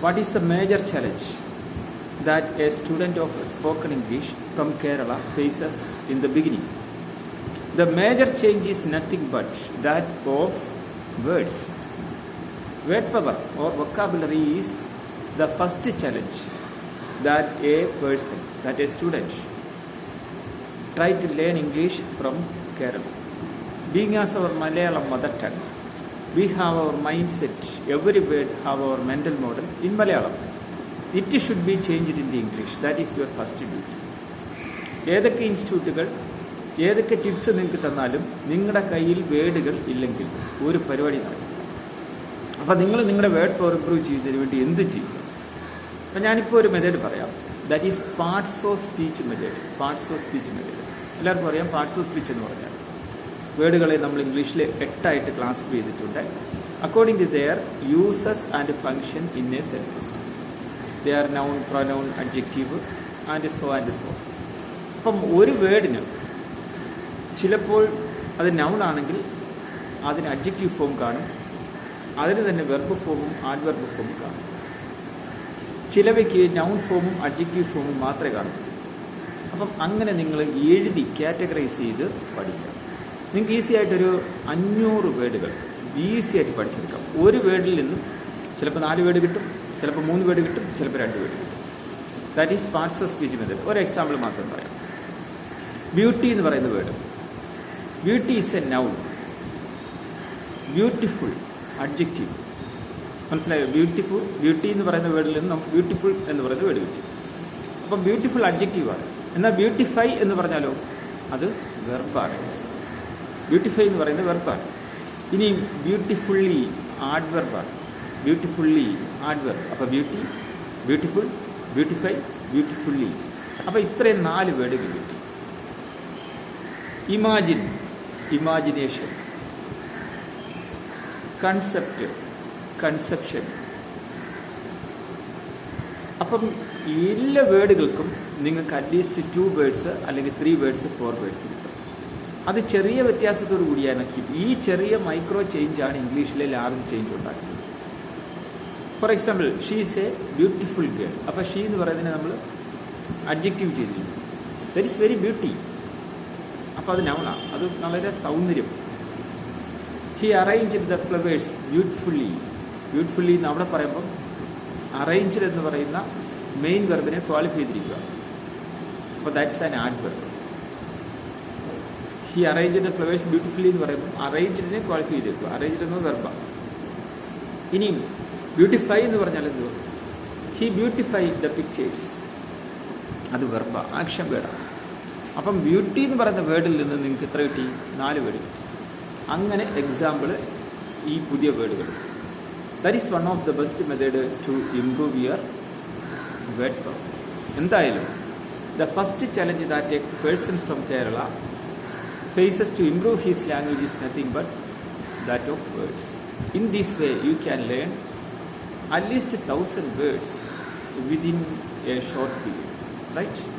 What is the major challenge that a student of spoken English from Kerala faces in the beginning? The major change is nothing but that of words. Word power or vocabulary is the first challenge that a person, that a student, try to learn English from Kerala. Being as our Malayalam mother tongue, we our mind set every word have our mental model in Malayalam it should be changed in the English that is your first duty ഏതൊക്കെ ഇൻസ്റ്റിറ്റ്യൂട്ടുകൾ ഏതൊക്കെ tips നിങ്ങൾക്ക് തന്നാലും നിങ്ങളുടെ കയ്യിൽ വേർഡുകൾ ഇല്ലെങ്കിൽ ഒരു പരിപാടി നടക്കും അപ്പോൾ നിങ്ങൾ നിങ്ങളുടെ വേർഡ് പവർ ഇമ്പ്രൂവ് ചെയ്യുന്നതിന് വേണ്ടി എന്ത് ചെയ്യും? അപ്പം ഞാനിപ്പോൾ ഒരു മെത്തേഡ് പറയാം. That is parts of speech method parts of speech method എല്ലാവർക്കും അറിയാം പാർട്സ് ഓഫ് സ്പീച്ച് എന്ന് പറഞ്ഞാൽ വേർഡുകളെ നമ്മൾ ഇംഗ്ലീഷിൽ എട്ടായിട്ട് ക്ലാസിഫൈ ചെയ്തിട്ടുണ്ട്. According to their uses and function in a sentence are noun pronoun adjective and so and so അപ്പം ഒരു വേർഡിന് ചിലപ്പോൾ അത് നൗൺ ആണെങ്കിൽ അതിന് അഡ്ജക്റ്റീവ് ഫോം കാണും. അതിന് തന്നെ വെർബ് ഫോമും ആഡ്വെർബ് ഫോമും കാണും. ചിലവയ്ക്ക് നൗൺ ഫോമും അഡ്ജക്റ്റീവ് ഫോമും മാത്രമേ കാണൂ. അപ്പം അങ്ങനെ നിങ്ങൾ എഴുതി കാറ്റഗറൈസ് ചെയ്ത് പഠിക്കുക. നിങ്ങൾക്ക് ഈസി ആയിട്ടൊരു അഞ്ഞൂറ് വേർഡുകൾ ഈസി ആയിട്ട് പഠിച്ചെടുക്കാം. ഒരു വേർഡിൽ നിന്ന് ചിലപ്പോൾ നാല് വേർഡ് കിട്ടും ചിലപ്പോൾ മൂന്ന് വേർഡ് കിട്ടും ചിലപ്പോൾ രണ്ട് വേർഡ് കിട്ടും. That is parts of speech method ഒരു എക്സാമ്പിൾ മാത്രം പറയാം. ബ്യൂട്ടി എന്ന് പറയുന്ന word beauty is a noun beautiful adjective മനസ്സിലായോ? ബ്യൂട്ടിഫുൾ ബ്യൂട്ടി എന്ന് പറയുന്ന വേർഡിൽ നിന്ന് നമുക്ക് ബ്യൂട്ടിഫുൾ എന്ന് പറയുന്ന വേർഡ് കിട്ടി. അപ്പം ബ്യൂട്ടിഫുൾ അഡ്ജക്റ്റീവാണ് എന്നാൽ ബ്യൂട്ടിഫൈ എന്ന് പറഞ്ഞാലോ? അത് വെർബാണ് ബ്യൂട്ടിഫൈ എന്ന് പറയുന്നത് വെർബാണ് ഇനി ബ്യൂട്ടിഫുള്ളി ആഡ് വെർബാണ് ബ്യൂട്ടിഫുള്ളി ആഡ് വെർബ് അപ്പോൾ ബ്യൂട്ടി ബ്യൂട്ടിഫുൾ ബ്യൂട്ടിഫൈ ബ്യൂട്ടിഫുള്ളി അപ്പോൾ ഇത്രയും നാല് വേർഡുകൾ കിട്ടി. ഇമാജിൻ ഇമാജിനേഷൻ കൺസെപ്റ്റ് കൺസെപ്ഷൻ അപ്പം എല്ലാ വേർഡുകൾക്കും നിങ്ങൾക്ക് അറ്റ്ലീസ്റ്റ് ടു വേർഡ്സ് അല്ലെങ്കിൽ ത്രീ വേർഡ്സ് ഫോർ വേർഡ്സ് കിട്ടും. അത് ചെറിയ വ്യത്യാസത്തോടു കൂടിയാണ് ഈ ചെറിയ മൈക്രോ ചേഞ്ച് ആണ് ഇംഗ്ലീഷിലെ ലാർജ് ചേഞ്ച് ഉണ്ടാക്കുന്നത്. For example she's a beautiful girl അപ്പോൾ ഷീ എന്ന് പറയുന്നതിനെ നമ്മൾ അഡ്ജക്റ്റീവ് ചെയ്തിരിക്കുന്നു. ദറ്റ് ഈസ് വെരി ബ്യൂട്ടി അപ്പോൾ അത് നൗണാണ് അത് വളരെ സൗന്ദര്യം. He arrange the flowers beautifully beautifully എന്ന് അവിടെ പറയുമ്പം അറേഞ്ച്ഡ് എന്ന് പറയുന്ന മെയിൻ വെർബിനെ ക്വാളിഫൈ ചെയ്തിരിക്കുക. അപ്പോൾ that's an adverb he arrange the flowers beautifully എന്ന് പറയുമ്പോൾ അറേഞ്ച്ഡിനെ ക്വാളിഫൈ ചെയ്തേക്കും അറേഞ്ച്ഡ് എന്ന ഗർഭ ഇനിയും ബ്യൂട്ടിഫൈ എന്ന് പറഞ്ഞാൽ എന്ത് ഹി ബ്യൂട്ടിഫൈ ദ പിക്ചേഴ്സ് അത് വെർബ ആക്ഷൻ വേർഡാണ് അപ്പം ബ്യൂട്ടി എന്ന് പറയുന്ന വേർഡിൽ നിന്ന് നിങ്ങൾക്ക് എത്ര കിട്ടി? നാല് വേർഡ് അങ്ങനെ എക്സാമ്പിൾ ഈ പുതിയ വേർഡുകൾ that is one of the best method to improve your word എന്തായാലും the first challenge that a person from Kerala spaces to improve his language is nothing but that of words. In this way, you can learn at least a thousand words within a short period, right?